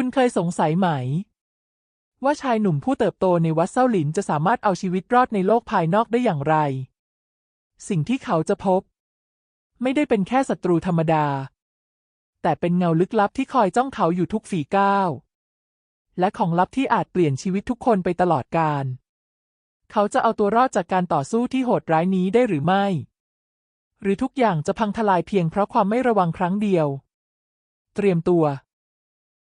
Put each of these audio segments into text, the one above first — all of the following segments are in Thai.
คุณเคยสงสัยไหม ว่าชายหนุ่มผู้เติบโตในวัดเซาหลินจะสามารถเอาชีวิตรอดในโลกภายนอกได้อย่างไร สิ่งที่เขาจะพบ ไม่ได้เป็นแค่ศัตรูธรรมดา แต่เป็นเงาลึกลับที่คอยจ้องเขาอยู่ทุกฝีก้าว และของลับที่อาจเปลี่ยนชีวิตทุกคนไปตลอดกาลเขาจะเอาตัวรอดจากการต่อสู้ที่โหดร้ายนี้ได้หรือไม่ หรือทุกอย่างจะพังทลายเพียงเพราะความไม่ระวังครั้งเดียว เตรียมตัว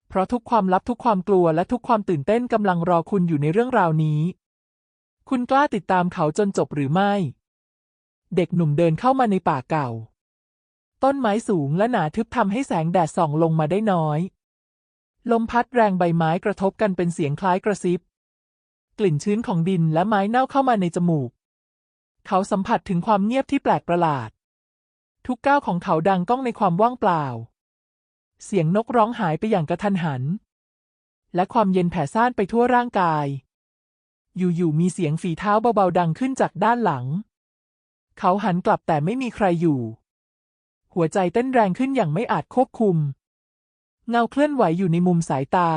เพราะทุกความลับทุกความกลัวและทุกความตื่นเต้นกำลังรอคุณอยู่ในเรื่องราวนี้ คุณกล้าติดตามเขาจนจบหรือไม่ เด็กหนุ่มเดินเข้ามาในป่าเก่า ต้นไม้สูงและหนาทึบทำให้แสงแดดส่องลงมาได้น้อย ลมพัดแรงใบไม้กระทบกันเป็นเสียงคล้ายกระซิบ กลิ่นชื้นของดินและไม้เน่าเข้ามาในจมูก เขาสัมผัสถึงความเงียบที่แปลกประหลาด ทุกก้าวของเขาดังก้องในความว่างเปล่า เสียงนกร้องหายไปอย่างกระทันหัน และความเย็นแผ่ซ่านไปทั่วร่างกาย อยู่ๆมีเสียงฝีเท้าเบาๆดังขึ้นจากด้านหลัง เขาหันกลับแต่ไม่มีใครอยู่ หัวใจเต้นแรงขึ้นอย่างไม่อาจควบคุม เงาเคลื่อนไหวอยู่ในมุมสายตา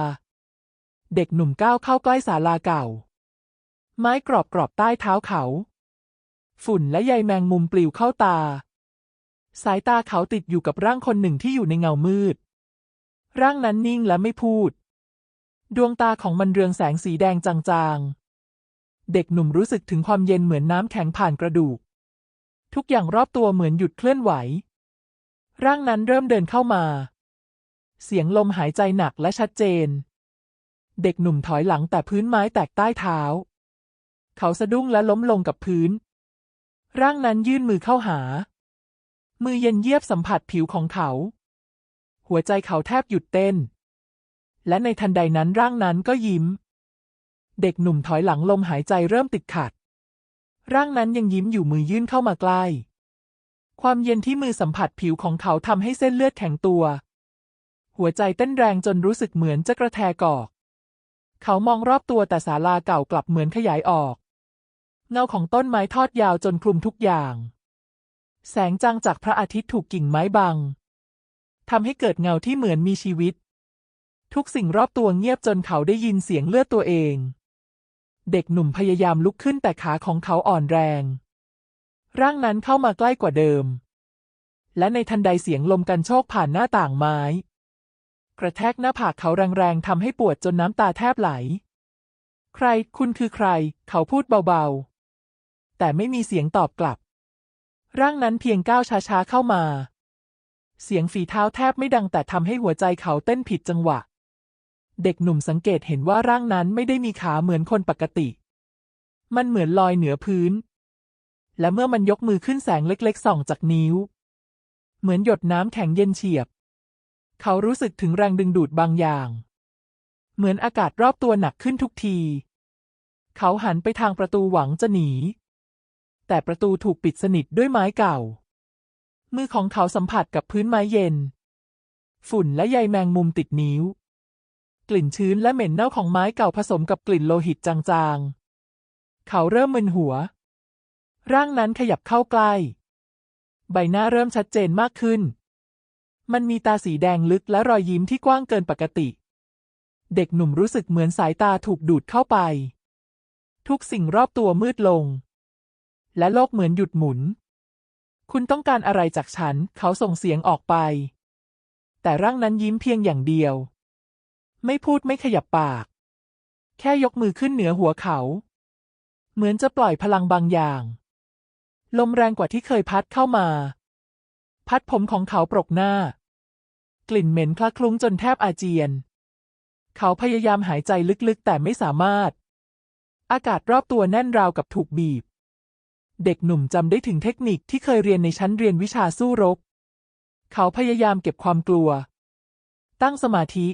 เด็กหนุ่มก้าวเข้าใกล้ศาลาเก่า ไม้กรอบกรอบใต้เท้าเขา ฝุ่นและใยแมงมุมปลิวเข้าตาสายตาเขาติดอยู่กับร่างคนหนึ่งที่อยู่ในเงามืด ร่างนั้นนิ่งและไม่พูด ดวงตาของมันเรืองแสงสีแดงจางๆ เด็กหนุ่มรู้สึกถึงความเย็นเหมือนน้ำแข็งผ่านกระดูก ทุกอย่างรอบตัวเหมือนหยุดเคลื่อนไหว ร่างนั้นเริ่มเดินเข้ามา เสียงลมหายใจหนักและชัดเจน เด็กหนุ่มถอยหลังแต่พื้นไม้แตกใต้เท้า เขาสะดุ้งและล้มลงกับพื้น ร่างนั้นยื่นมือเข้าหา มือเย็นเยียบสัมผัสผิวของเขา หัวใจเขาแทบหยุดเต้น และในทันใดนั้นร่างนั้นก็ยิ้ม เด็กหนุ่มถอยหลังลมหายใจเริ่มติดขัด ร่างนั้นยังยิ้มอยู่มือยื่นเข้ามาใกล้ ความเย็นที่มือสัมผัสผิวของเขาทำให้เส้นเลือดแข็งตัว หัวใจเต้นแรงจนรู้สึกเหมือนจะกระแทกออก เขามองรอบตัวแต่ศาลาเก่ากลับเหมือนขยายออก เงาของต้นไม้ทอดยาวจนคลุมทุกอย่าง แสงจางจากพระอาทิตย์ถูกกิ่งไม้บัง ทำให้เกิดเงาที่เหมือนมีชีวิต ทุกสิ่งรอบตัวเงียบจนเขาได้ยินเสียงเลือดตัวเอง เด็กหนุ่มพยายามลุกขึ้นแต่ขาของเขาอ่อนแรง ร่างนั้นเข้ามาใกล้กว่าเดิม และในทันใดเสียงลมกันโชกผ่านหน้าต่างไม้ กระแทกหน้าผากเขาแรงๆทำให้ปวดจนน้ำตาแทบไหล ใคร คุณคือใคร เขาพูดเบาๆ แต่ไม่มีเสียงตอบกลับ ร่างนั้นเพียงก้าวช้าๆเข้ามา เสียงฝีเท้าแทบไม่ดังแต่ทำให้หัวใจเขาเต้นผิดจังหวะ เด็กหนุ่มสังเกตเห็นว่าร่างนั้นไม่ได้มีขาเหมือนคนปกติ มันเหมือนลอยเหนือพื้น และเมื่อมันยกมือขึ้นแสงเล็กๆส่องจากนิ้ว เหมือนหยดน้ำแข็งเย็นเฉียบ เขารู้สึกถึงแรงดึงดูดบางอย่าง เหมือนอากาศรอบตัวหนักขึ้นทุกที เขาหันไปทางประตูหวังจะหนี แต่ประตูถูกปิดสนิทด้วยไม้เก่า มือของเขาสัมผัสกับพื้นไม้เย็น ฝุ่นและใยแมงมุมติดนิ้ว กลิ่นชื้นและเหม็นเน่าของไม้เก่าผสมกับกลิ่นโลหิตจางๆ เขาเริ่มมึนหัว ร่างนั้นขยับเข้าใกล้ ใบหน้าเริ่มชัดเจนมากขึ้น มันมีตาสีแดงลึกและรอยยิ้มที่กว้างเกินปกติ เด็กหนุ่มรู้สึกเหมือนสายตาถูกดูดเข้าไป ทุกสิ่งรอบตัวมืดลง และโลกเหมือนหยุดหมุน คุณต้องการอะไรจากฉัน เขาส่งเสียงออกไป แต่ร่างนั้นยิ้มเพียงอย่างเดียว ไม่พูดไม่ขยับปาก แค่ยกมือขึ้นเหนือหัวเขา เหมือนจะปล่อยพลังบางอย่าง ลมแรงกว่าที่เคยพัดเข้ามา พัดผมของเขาปรกหน้า กลิ่นเหม็นคละคลุ้งจนแทบอาเจียน เขาพยายามหายใจลึกๆ แต่ไม่สามารถ อากาศรอบตัวแน่นราวกับถูกบีบ เด็กหนุ่มจำได้ถึงเทคนิคที่เคยเรียนในชั้นเรียนวิชาสู้รบ เขาพยายามเก็บความกลัว ตั้งสมาธิ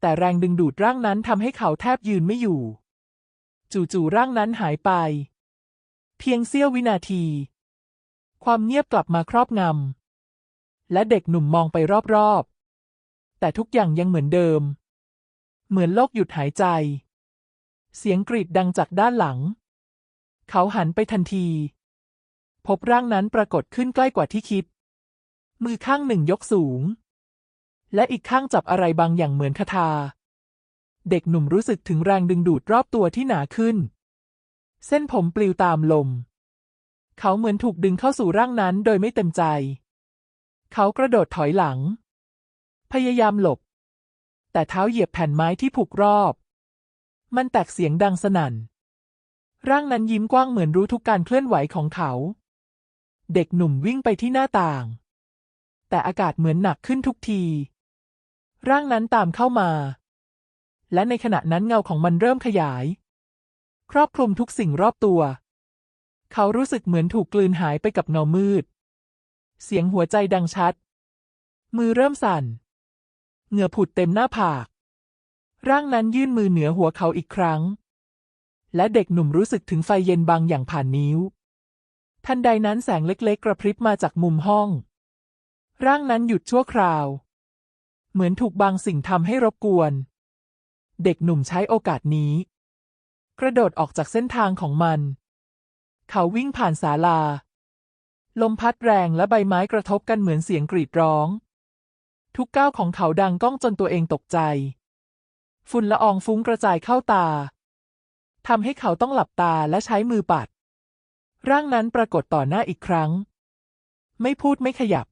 แต่แรงดึงดูดร่างนั้นทำให้เขาแทบยืนไม่อยู่ จู่ๆร่างนั้นหายไป เพียงเสี้ยววินาที ความเงียบกลับมาครอบงำ และเด็กหนุ่มมองไปรอบๆ แต่ทุกอย่างยังเหมือนเดิม เหมือนโลกหยุดหายใจ เสียงกรีดดังจากด้านหลัง เขาหันไปทันที พบร่างนั้นปรากฏขึ้นใกล้กว่าที่คิด มือข้างหนึ่งยกสูง และอีกข้างจับอะไรบางอย่างเหมือนคาถาเด็กหนุ่มรู้สึกถึงแรงดึงดูดรอบตัวที่หนาขึ้น เส้นผมปลิวตามลม เขาเหมือนถูกดึงเข้าสู่ร่างนั้นโดยไม่เต็มใจ เขากระโดดถอยหลัง พยายามหลบ แต่เท้าเหยียบแผ่นไม้ที่ผูกรอบ มันแตกเสียงดังสนั่น ร่างนั้นยิ้มกว้างเหมือนรู้ทุกการเคลื่อนไหวของเขา เด็กหนุ่มวิ่งไปที่หน้าต่าง แต่อากาศเหมือนหนักขึ้นทุกที ร่างนั้นตามเข้ามา และในขณะนั้นเงาของมันเริ่มขยาย ครอบคลุมทุกสิ่งรอบตัว เขารู้สึกเหมือนถูกกลืนหายไปกับเงามืด เสียงหัวใจดังชัด มือเริ่มสั่น เหงื่อผุดเต็มหน้าผาก ร่างนั้นยื่นมือเหนือหัวเขาอีกครั้ง และเด็กหนุ่มรู้สึกถึงไฟเย็นบางอย่างผ่านนิ้ว ทันใดนั้นแสงเล็กๆ กระพริบมาจากมุมห้อง ร่างนั้นหยุดชั่วคราว เหมือนถูกบางสิ่งทำให้รบกวน เด็กหนุ่มใช้โอกาสนี้ กระโดดออกจากเส้นทางของมัน เขาวิ่งผ่านศาลา ลมพัดแรงและใบไม้กระทบกันเหมือนเสียงกรีดร้อง ทุกก้าวของเขาดังก้องจนตัวเองตกใจ ฝุ่นละอองฟุ้งกระจายเข้าตา ทำให้เขาต้องหลับตาและใช้มือปัด ร่างนั้นปรากฏต่อหน้าอีกครั้ง ไม่พูดไม่ขยับ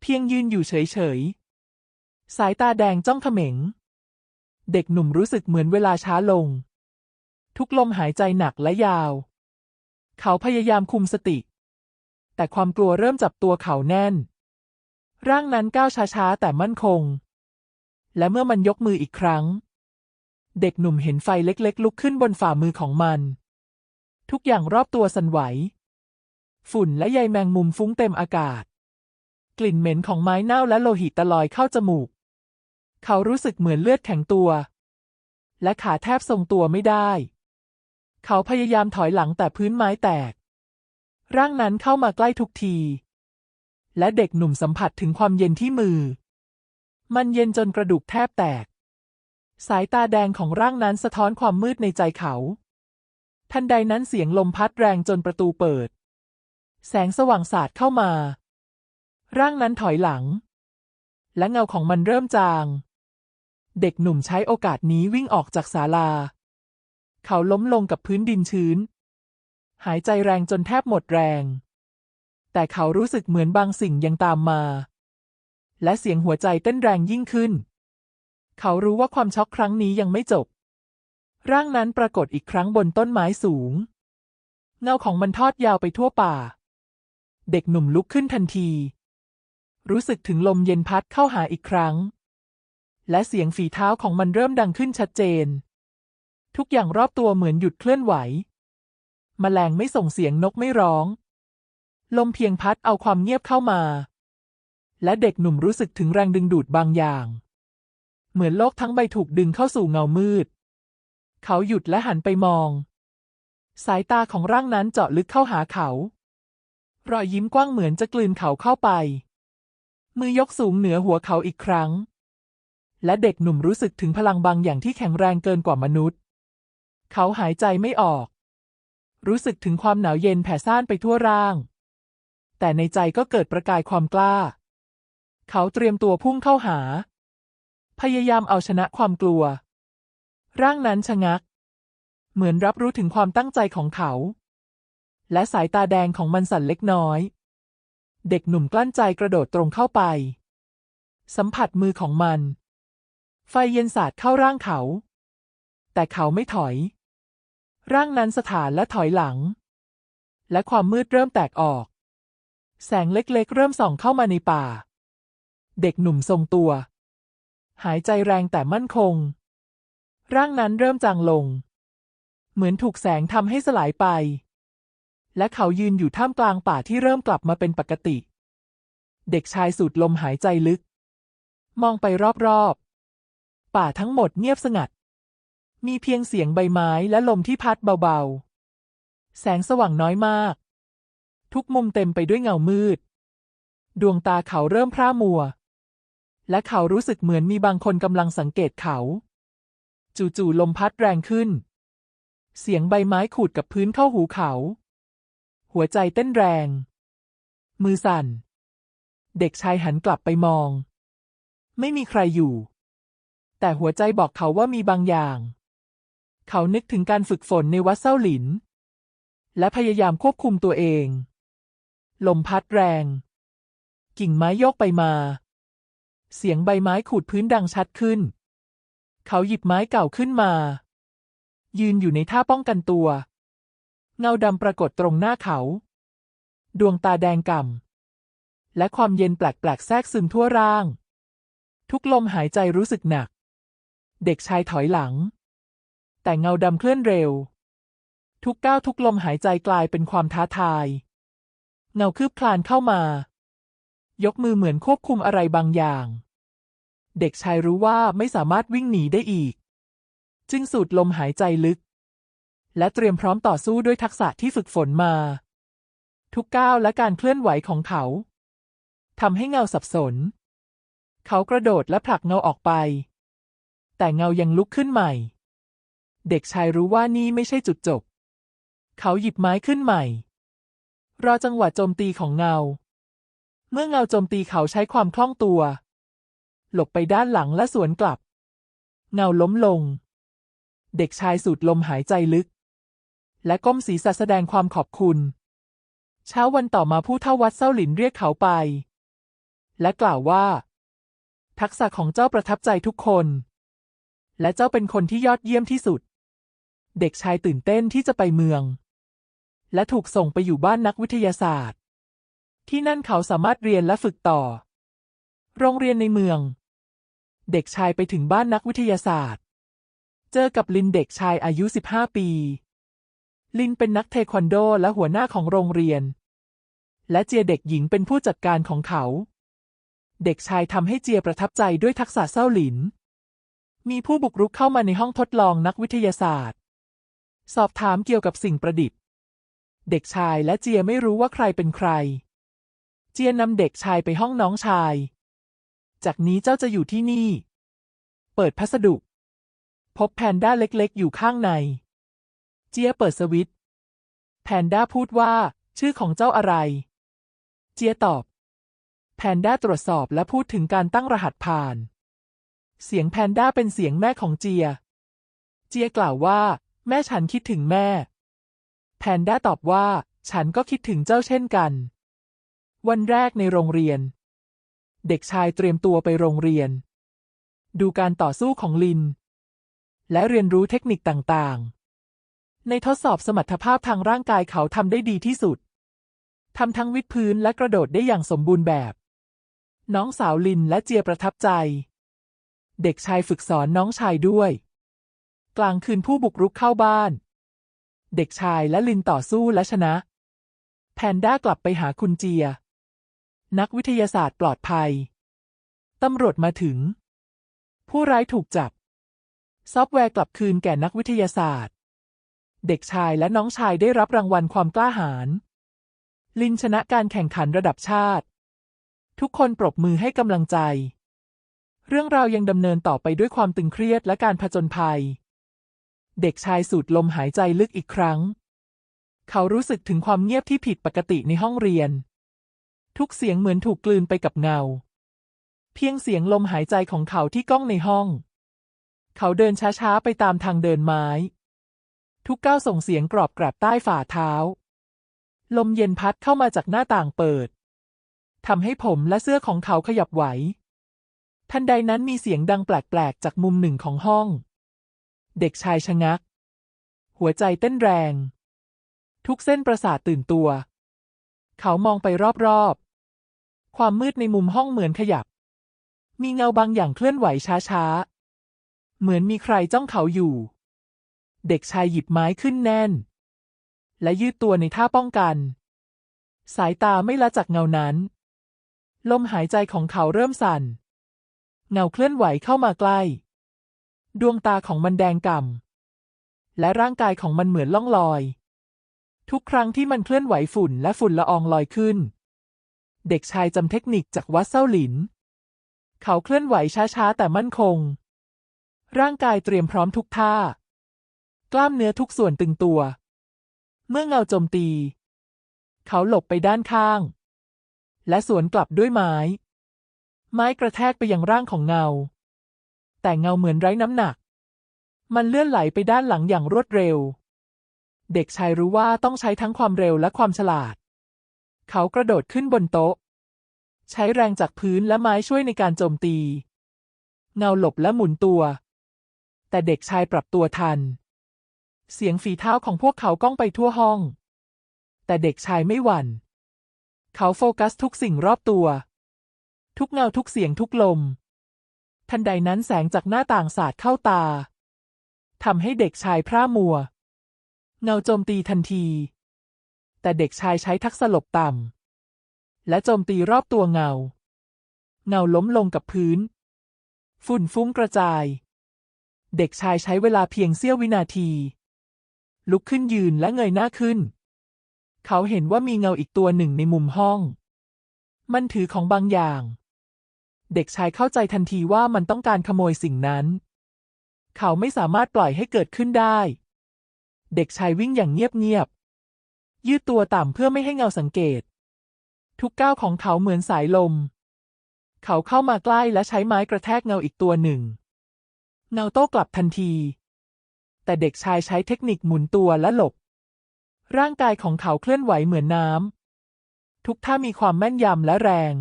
เพียงยืนอยู่เฉยๆ สายตาแดงจ้องเขม็ง เด็กหนุ่มรู้สึกเหมือนเวลาช้าลง ทุกลมหายใจหนักและยาว เขาพยายามคุมสติ แต่ความกลัวเริ่มจับตัวเขาแน่น ร่างนั้นก้าวช้าๆ แต่มั่นคง และเมื่อมันยกมืออีกครั้ง เด็กหนุ่มเห็นไฟเล็กๆ ลุกขึ้นบนฝ่ามือของมัน ทุกอย่างรอบตัวสั่นไหว ฝุ่นและใยแมงมุมฟุ้งเต็มอากาศ กลิ่นเหม็นของไม้เน่าและโลหิตตะลอยเข้าจมูก เขารู้สึกเหมือนเลือดแข็งตัว และขาแทบทรงตัวไม่ได้ เขาพยายามถอยหลังแต่พื้นไม้แตก ร่างนั้นเข้ามาใกล้ทุกที และเด็กหนุ่มสัมผัสถึงความเย็นที่มือ มันเย็นจนกระดูกแทบแตก สายตาแดงของร่างนั้นสะท้อนความมืดในใจเขา ทันใดนั้นเสียงลมพัดแรงจนประตูเปิด แสงสว่างสาดเข้ามา ร่างนั้นถอยหลัง และเงาของมันเริ่มจาง เด็กหนุ่มใช้โอกาสนี้วิ่งออกจากศาลา เขาล้มลงกับพื้นดินชื้น หายใจแรงจนแทบหมดแรง แต่เขารู้สึกเหมือนบางสิ่งยังตามมา และเสียงหัวใจเต้นแรงยิ่งขึ้น เขารู้ว่าความช็อกครั้งนี้ยังไม่จบ ร่างนั้นปรากฏอีกครั้งบนต้นไม้สูง เงาของมันทอดยาวไปทั่วป่า เด็กหนุ่มลุกขึ้นทันที รู้สึกถึงลมเย็นพัดเข้าหาอีกครั้ง และเสียงฝีเท้าของมันเริ่มดังขึ้นชัดเจน ทุกอย่างรอบตัวเหมือนหยุดเคลื่อนไหวมแมลงไม่ส่งเสียงนกไม่ร้อง ลมเพียงพัดเอาความเงียบเข้ามา และเด็กหนุ่มรู้สึกถึงแรงดึงดูดบางอย่าง เหมือนโลกทั้งใบถูกดึงเข้าสู่เงามืด เขาหยุดและหันไปมอง สายตาของร่างนั้นเจาะลึกเข้าหาเขา รอยยิ้มกว้างเหมือนจะกลืนเขาเข้าไป มือยกสูงเหนือหัวเขาอีกครั้ง และเด็กหนุ่มรู้สึกถึงพลังบางอย่างที่แข็งแรงเกินกว่ามนุษย์ เขาหายใจไม่ออก รู้สึกถึงความหนาวเย็นแผ่ซ่านไปทั่วร่าง แต่ในใจก็เกิดประกายความกล้า เขาเตรียมตัวพุ่งเข้าหา พยายามเอาชนะความกลัว ร่างนั้นชะงัก เหมือนรับรู้ถึงความตั้งใจของเขา และสายตาแดงของมันสั่นเล็กน้อย เด็กหนุ่มกลั้นใจกระโดดตรงเข้าไป สัมผัสมือของมัน ไฟเย็นสาดเข้าร่างเขา แต่เขาไม่ถอย ร่างนั้นสถานและถอยหลัง และความมืดเริ่มแตกออก แสงเล็กๆเริ่มส่องเข้ามาในป่า เด็กหนุ่มทรงตัว หายใจแรงแต่มั่นคง ร่างนั้นเริ่มจางลง เหมือนถูกแสงทำให้สลายไป และเขายืนอยู่ท่ามกลางป่าที่เริ่มกลับมาเป็นปกติ เด็กชายสูดลมหายใจลึก มองไปรอบๆ ป่าทั้งหมดเงียบสงัด มีเพียงเสียงใบไม้และลมที่พัดเบาๆ แสงสว่างน้อยมาก ทุกมุมเต็มไปด้วยเงามืด ดวงตาเขาเริ่มพร่ามัว และเขารู้สึกเหมือนมีบางคนกำลังสังเกตเขา จู่ๆลมพัดแรงขึ้น เสียงใบไม้ขูดกับพื้นเข้าหูเขา หัวใจเต้นแรง มือสั่น เด็กชายหันกลับไปมอง ไม่มีใครอยู่ แต่หัวใจบอกเขาว่ามีบางอย่าง เขานึกถึงการฝึกฝนในวัดเส้าหลิน และพยายามควบคุมตัวเอง ลมพัดแรง กิ่งไม้โยกไปมา เสียงใบไม้ขูดพื้นดังชัดขึ้น เขาหยิบไม้เก่าขึ้นมา ยืนอยู่ในท่าป้องกันตัว เงาดำปรากฏตรงหน้าเขา ดวงตาแดงก่ำและความเย็นแปลกๆแทรกซึมทั่วร่าง ทุกลมหายใจรู้สึกหนัก เด็กชายถอยหลัง แต่เงาดำเคลื่อนเร็ว ทุกก้าวทุกลมหายใจกลายเป็นความท้าทาย เงาคืบคลานเข้ามายกมือเหมือนควบคุมอะไรบางอย่าง เด็กชายรู้ว่าไม่สามารถวิ่งหนีได้อีก จึงสูดลมหายใจลึก และเตรียมพร้อมต่อสู้ด้วยทักษะที่ฝึกฝนมา ทุกก้าวและการเคลื่อนไหวของเขาทำให้เงาสับสน เขากระโดดและผลักเงาออกไป แต่เงายังลุกขึ้นใหม่ เด็กชายรู้ว่านี่ไม่ใช่จุดจบ เขาหยิบไม้ขึ้นใหม่ รอจังหวะโจมตีของเงา เมื่อเงาโจมตีเขาใช้ความคล่องตัว หลบไปด้านหลังและสวนกลับ เงาล้มลง เด็กชายสูดลมหายใจลึก และก้มศีรษะแสดงความขอบคุณ เช้าวันต่อมาผู้เท่าวัดเส้าหลินเรียกเขาไป และกล่าวว่า ทักษะของเจ้าประทับใจทุกคน และเจ้าเป็นคนที่ยอดเยี่ยมที่สุด เด็กชายตื่นเต้นที่จะไปเมือง และถูกส่งไปอยู่บ้านนักวิทยาศาสตร์ ที่นั่นเขาสามารถเรียนและฝึกต่อโรงเรียนในเมือง เด็กชายไปถึงบ้านนักวิทยาศาสตร์ เจอกับลินเด็กชายอายุ 15 ปี ลินเป็นนักเทควันโดและหัวหน้าของโรงเรียน และเจียเด็กหญิงเป็นผู้จัดการของเขา เด็กชายทำให้เจียประทับใจด้วยทักษะเส้าหลิน มีผู้บุกรุกเข้ามาในห้องทดลองนักวิทยาศาสตร์ สอบถามเกี่ยวกับสิ่งประดิษฐ์ เด็กชายและเจียไม่รู้ว่าใครเป็นใคร เจียนำเด็กชายไปห้องน้องชาย จากนี้เจ้าจะอยู่ที่นี่ เปิดพัสดุ พบแพนด้าเล็กๆ อยู่ข้างใน เจียเปิดสวิตช์แพนด้าพูดว่า ชื่อของเจ้าอะไร เจียตอบ แพนด้าตรวจสอบและพูดถึงการตั้งรหัสผ่าน เสียงแพนด้าเป็นเสียงแม่ของเจีย เจียกล่าวว่า แม่ฉันคิดถึงแม่ แพนด้าตอบว่า ฉันก็คิดถึงเจ้าเช่นกัน วันแรกในโรงเรียน เด็กชายเตรียมตัวไปโรงเรียน ดูการต่อสู้ของลิน และเรียนรู้เทคนิคต่างๆ ในทดสอบสมรรถภาพทางร่างกายเขาทำได้ดีที่สุดทำทั้งวิดพื้นและกระโดดได้อย่างสมบูรณ์แบบ น้องสาวลินและเจียประทับใจ เด็กชายฝึกสอนน้องชายด้วย กลางคืนผู้บุกรุกเข้าบ้าน เด็กชายและลินต่อสู้และชนะ แพนด้ากลับไปหาคุณเจีย นักวิทยาศาสตร์ปลอดภัย ตำรวจมาถึง ผู้ร้ายถูกจับ ซอฟต์แวร์กลับคืนแก่นักวิทยาศาสตร์ เด็กชายและน้องชายได้รับรางวัลความกล้าหาญ ลินชนะการแข่งขันระดับชาติ ทุกคนปรบมือให้กำลังใจ เรื่องราวยังดำเนินต่อไปด้วยความตึงเครียดและการผจญภัย เด็กชายสูดลมหายใจลึกอีกครั้ง เขารู้สึกถึงความเงียบที่ผิดปกติในห้องเรียน ทุกเสียงเหมือนถูกกลืนไปกับเงา เพียงเสียงลมหายใจของเขาที่ก้องในห้อง เขาเดินช้าๆไปตามทางเดินไม้ ทุกก้าวส่งเสียงกรอบกราบใต้ฝ่าเท้า ลมเย็นพัดเข้ามาจากหน้าต่างเปิดทำให้ผมและเสื้อของเขาขยับไหว ทันใดนั้นมีเสียงดังแปลกๆจากมุมหนึ่งของห้อง เด็กชายชะงัก หัวใจเต้นแรง ทุกเส้นประสาทตื่นตัว เขามองไปรอบๆ ความมืดในมุมห้องเหมือนขยับ มีเงาบางอย่างเคลื่อนไหวช้าๆ เหมือนมีใครจ้องเขาอยู่ เด็กชายหยิบไม้ขึ้นแน่น และยืดตัวในท่าป้องกัน สายตาไม่ละจากเงานั้น ลมหายใจของเขาเริ่มสั่น เงาเคลื่อนไหวเข้ามาใกล้ ดวงตาของมันแดงก่ำและร่างกายของมันเหมือนล่องลอย ทุกครั้งที่มันเคลื่อนไหวฝุ่นและฝุ่นละอองลอยขึ้น เด็กชายจำเทคนิคจากวัดเส้าหลิน เขาเคลื่อนไหวช้าๆ แต่มั่นคง ร่างกายเตรียมพร้อมทุกท่า กล้ามเนื้อทุกส่วนตึงตัว เมื่อเงาโจมตี เขาหลบไปด้านข้าง และสวนกลับด้วยไม้ ไม้กระแทกไปยังร่างของเงา แต่เงาเหมือนไร้น้ำหนัก มันเลื่อนไหลไปด้านหลังอย่างรวดเร็ว เด็กชายรู้ว่าต้องใช้ทั้งความเร็วและความฉลาด เขากระโดดขึ้นบนโต๊ะ ใช้แรงจากพื้นและไม้ช่วยในการโจมตี เงาหลบและหมุนตัว แต่เด็กชายปรับตัวทัน เสียงฝีเท้าของพวกเขาก้องไปทั่วห้อง แต่เด็กชายไม่หวั่น เขาโฟกัสทุกสิ่งรอบตัว ทุกเงาทุกเสียงทุกลม ทันใดนั้นแสงจากหน้าต่างสาดเข้าตาทำให้เด็กชายพร่ามัว เงาโจมตีทันที แต่เด็กชายใช้ทักษะหลบต่ำและโจมตีรอบตัวเงา เงาล้มลงกับพื้น ฝุ่นฟุ้งกระจาย เด็กชายใช้เวลาเพียงเสี้ยววินาที ลุกขึ้นยืนและเงยหน้าขึ้น เขาเห็นว่ามีเงาอีกตัวหนึ่งในมุมห้อง มันถือของบางอย่าง เด็กชายเข้าใจทันทีว่ามันต้องการขโมยสิ่งนั้น เขาไม่สามารถปล่อยให้เกิดขึ้นได้ เด็กชายวิ่งอย่างเงียบๆ ยืดตัวต่ำเพื่อไม่ให้เงาสังเกต ทุกก้าวของเขาเหมือนสายลม เขาเข้ามาใกล้และใช้ไม้กระแทกเงาอีกตัวหนึ่ง เงาโต้กลับทันที แต่เด็กชายใช้เทคนิคหมุนตัวและหลบ ร่างกายของเขาเคลื่อนไหวเหมือนน้ำทุกท่ามีความแม่นยำและแรง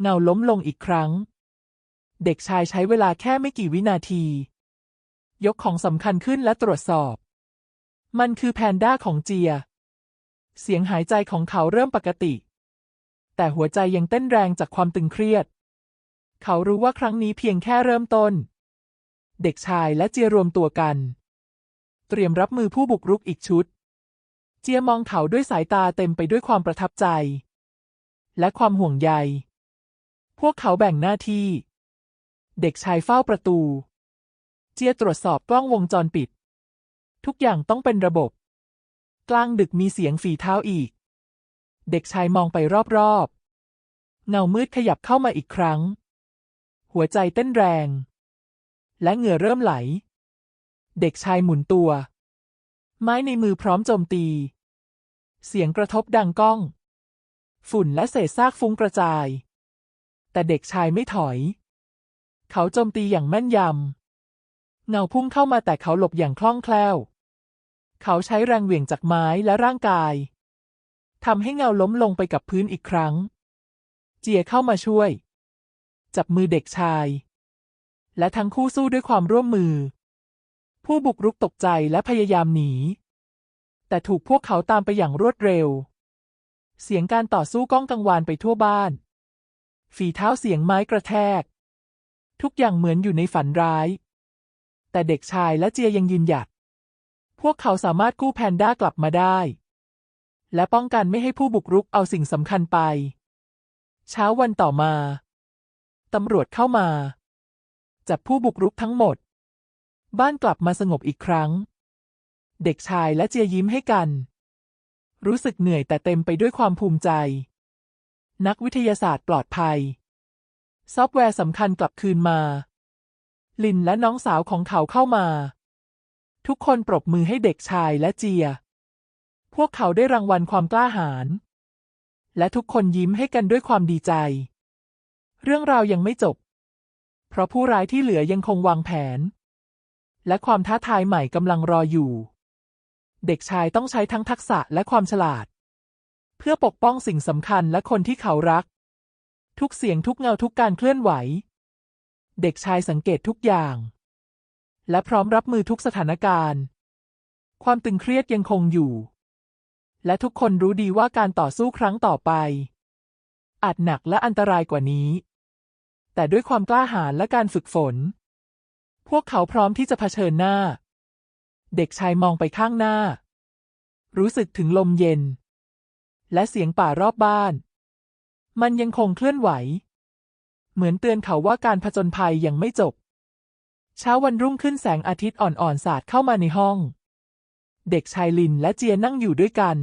เงาล้มลงอีกครั้ง เด็กชายใช้เวลาแค่ไม่กี่วินาที ยกของสำคัญขึ้นและตรวจสอบ มันคือแพนด้าของเจีย เสียงหายใจของเขาเริ่มปกติ แต่หัวใจยังเต้นแรงจากความตึงเครียด เขารู้ว่าครั้งนี้เพียงแค่เริ่มต้น เด็กชายและเจียรวมตัวกัน เตรียมรับมือผู้บุกรุกอีกชุด เจียมองเขาด้วยสายตาเต็มไปด้วยความประทับใจ และความห่วงใย พวกเขาแบ่งหน้าที่ เด็กชายเฝ้าประตู เจียตรวจสอบกล้องวงจรปิด ทุกอย่างต้องเป็นระบบ กลางดึกมีเสียงฝีเท้าอีก เด็กชายมองไปรอบๆ เงามืดขยับเข้ามาอีกครั้ง หัวใจเต้นแรง และเหงื่อเริ่มไหล เด็กชายหมุนตัว ไม้ในมือพร้อมโจมตี เสียงกระทบดังก้อง ฝุ่นและเศษซากฟุ้งกระจาย แต่เด็กชายไม่ถอย เขาโจมตีอย่างแม่นยำเงาพุ่งเข้ามาแต่เขาหลบอย่างคล่องแคล่ว เขาใช้แรงเหวี่ยงจากไม้และร่างกายทำให้เงาล้มลงไปกับพื้นอีกครั้ง เจียเข้ามาช่วย จับมือเด็กชาย และทั้งคู่สู้ด้วยความร่วมมือ ผู้บุกรุกตกใจและพยายามหนี แต่ถูกพวกเขาตามไปอย่างรวดเร็ว เสียงการต่อสู้ก้องกังวานไปทั่วบ้าน ฝีเท้าเสียงไม้กระแทก ทุกอย่างเหมือนอยู่ในฝันร้าย แต่เด็กชายและเจียยังยืนหยัด พวกเขาสามารถกู้แพนด้ากลับมาได้ และป้องกันไม่ให้ผู้บุกรุกเอาสิ่งสำคัญไป เช้าวันต่อมา ตำรวจเข้ามา จับผู้บุกรุกทั้งหมด บ้านกลับมาสงบอีกครั้ง เด็กชายและเจียยิ้มให้กัน รู้สึกเหนื่อยแต่เต็มไปด้วยความภูมิใจ นักวิทยาศาสตร์ปลอดภัย ซอฟต์แวร์สำคัญกลับคืนมา ลินและน้องสาวของเขาเข้ามา ทุกคนปรบมือให้เด็กชายและเจีย พวกเขาได้รางวัลความกล้าหาญ และทุกคนยิ้มให้กันด้วยความดีใจ เรื่องราวยังไม่จบ เพราะผู้ร้ายที่เหลือยังคงวางแผน และความท้าทายใหม่กำลังรออยู่ เด็กชายต้องใช้ทั้งทักษะและความฉลาด เพื่อปกป้องสิ่งสำคัญและคนที่เขารัก ทุกเสียงทุกเงาทุกการเคลื่อนไหว เด็กชายสังเกตทุกอย่าง และพร้อมรับมือทุกสถานการณ์ ความตึงเครียดยังคงอยู่ และทุกคนรู้ดีว่าการต่อสู้ครั้งต่อไป อาจหนักและอันตรายกว่านี้ แต่ด้วยความกล้าหาญและการฝึกฝน พวกเขาพร้อมที่จะเผชิญหน้า เด็กชายมองไปข้างหน้า รู้สึกถึงลมเย็น และเสียงป่ารอบบ้าน มันยังคงเคลื่อนไหว เหมือนเตือนเขาว่าการผจญภัยยังไม่จบ เช้าวันรุ่งขึ้นแสงอาทิตย์อ่อนๆสาดเข้ามาในห้อง เด็กชายลินและเจียนั่งอยู่ด้วยกัน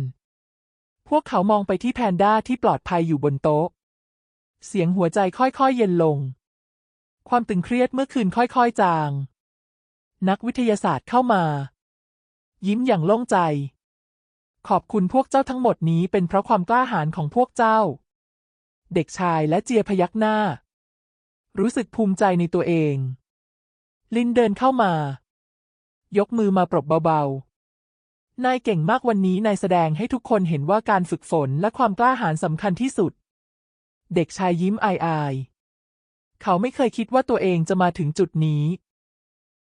พวกเขามองไปที่แพนด้าที่ปลอดภัยอยู่บนโต๊ะ เสียงหัวใจค่อยๆเย็นลง ความตึงเครียดเมื่อคืนค่อยๆจาง นักวิทยาศาสตร์เข้ามา ยิ้มอย่างโล่งใจ ขอบคุณพวกเจ้าทั้งหมดนี้เป็นเพราะความกล้าหาญของพวกเจ้า เด็กชายและเจียพยักหน้า รู้สึกภูมิใจในตัวเอง ลินเดินเข้ามา ยกมือมาปรบเบาๆ นายเก่งมากวันนี้นายแสดงให้ทุกคนเห็นว่าการฝึกฝนและความกล้าหาญสำคัญที่สุด เด็กชายยิ้มอายๆ เขาไม่เคยคิดว่าตัวเองจะมาถึงจุดนี้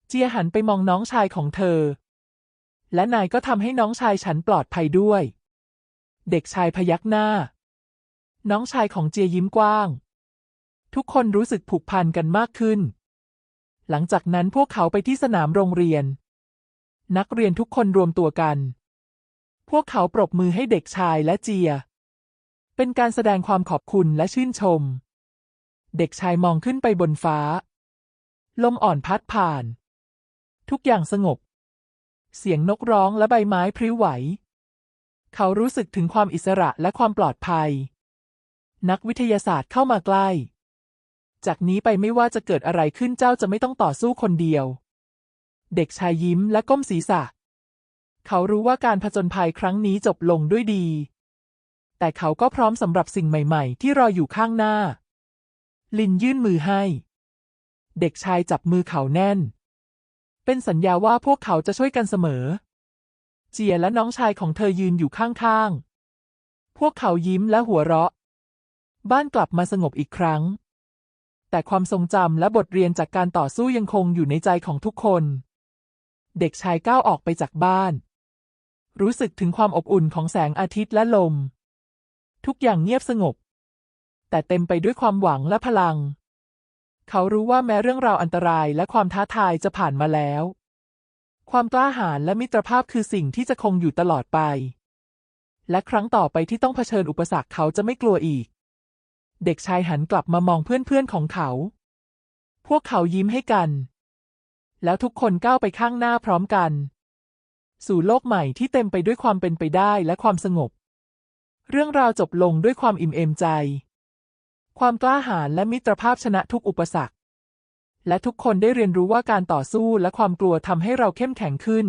เจียหันไปมองน้องชายของเธอ และนายก็ทำให้น้องชายฉันปลอดภัยด้วย เด็กชายพยักหน้า น้องชายของเจียยิ้มกว้าง ทุกคนรู้สึกผูกพันกันมากขึ้น หลังจากนั้นพวกเขาไปที่สนามโรงเรียน นักเรียนทุกคนรวมตัวกัน พวกเขาปรบมือให้เด็กชายและเจีย เป็นการแสดงความขอบคุณและชื่นชม เด็กชายมองขึ้นไปบนฟ้า ลมอ่อนพัดผ่าน ทุกอย่างสงบ เสียงนกร้องและใบไม้พริ้วไหว เขารู้สึกถึงความอิสระและความปลอดภัย นักวิทยาศาสตร์เข้ามาใกล้ จากนี้ไปไม่ว่าจะเกิดอะไรขึ้นเจ้าจะไม่ต้องต่อสู้คนเดียว เด็กชายยิ้มและก้มศีรษะ เขารู้ว่าการผจญภัยครั้งนี้จบลงด้วยดี แต่เขาก็พร้อมสำหรับสิ่งใหม่ ๆ ที่รออยู่ข้างหน้า ลินยื่นมือให้ เด็กชายจับมือเขาแน่น เป็นสัญญาว่าพวกเขาจะช่วยกันเสมอ เจียและน้องชายของเธอยืนอยู่ข้างๆ พวกเขายิ้มและหัวเราะ บ้านกลับมาสงบอีกครั้ง แต่ความทรงจำและบทเรียนจากการต่อสู้ยังคงอยู่ในใจของทุกคน เด็กชายก้าวออกไปจากบ้าน รู้สึกถึงความอบอุ่นของแสงอาทิตย์และลม ทุกอย่างเงียบสงบ แต่เต็มไปด้วยความหวังและพลัง เขารู้ว่าแม้เรื่องราวอันตรายและความท้าทายจะผ่านมาแล้ว ความกล้าหาญและมิตรภาพคือสิ่งที่จะคงอยู่ตลอดไป และครั้งต่อไปที่ต้องเผชิญอุปสรรคเขาจะไม่กลัวอีก เด็กชายหันกลับมามองเพื่อนๆของเขา พวกเขายิ้มให้กัน แล้วทุกคนก้าวไปข้างหน้าพร้อมกัน สู่โลกใหม่ที่เต็มไปด้วยความเป็นไปได้และความสงบ เรื่องราวจบลงด้วยความอิ่มเอมใจ ความกล้าหาญและมิตรภาพชนะทุกอุปสรรค และทุกคนได้เรียนรู้ว่าการต่อสู้และความกลัวทำให้เราเข้มแข็งขึ้น